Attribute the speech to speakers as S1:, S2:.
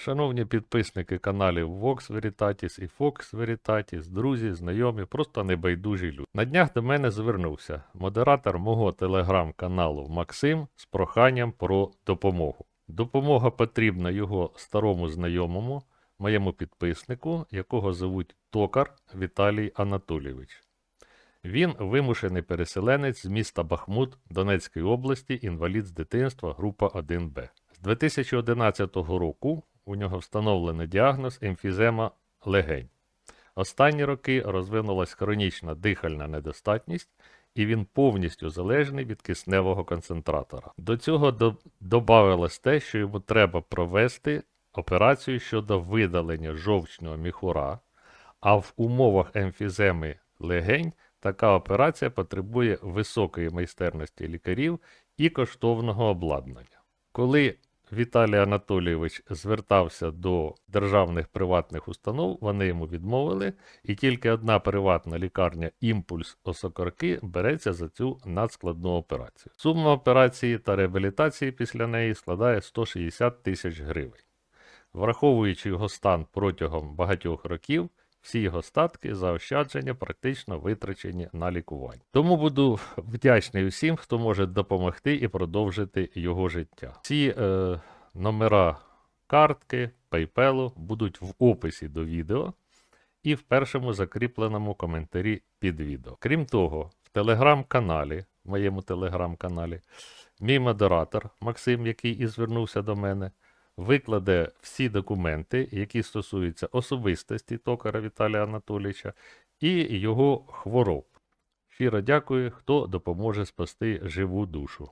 S1: Шановні підписники каналів Vox Veritatis і Fox Veritatis, друзі, знайомі, просто небайдужі люди. На днях до мене звернувся модератор мого телеграм-каналу Максим з проханням про допомогу. Допомога потрібна його старому знайомому, моєму підписнику, якого звуть Токар Віталій Анатолійович. Він вимушений переселенець з міста Бахмут Донецької області, інвалід з дитинства, група 1Б. З 2011 року у нього встановлений діагноз емфізема легень. Останні роки розвинулась хронічна дихальна недостатність, і він повністю залежний від кисневого концентратора. До цього до- добавилось те, що йому треба провести операцію щодо видалення жовчного міхура, а в умовах емфіземи легень така операція потребує високої майстерності лікарів і коштовного обладнання. Коли Віталій Анатолійович звертався до державних приватних установ, вони йому відмовили, і тільки одна приватна лікарня Імпульс Осокорки береться за цю надскладну операцію. Сума операції та реабілітації після неї складає 160 тисяч гривень. Враховуючи його стан протягом багатьох років, всі його статки, заощадження практично витрачені на лікування. Тому буду вдячний усім, хто може допомогти і продовжити його життя. Ці е, номера картки, PayPal будуть в описі до відео і в першому закріпленому коментарі під відео. Крім того, в телеграм-каналі, в моєму телеграм-каналі, мій модератор Максим, який і звернувся до мене, викладе всі документи, які стосуються особистості токара Віталія Анатолійовича і його хвороб. Щиро дякую, хто допоможе спасти живу душу.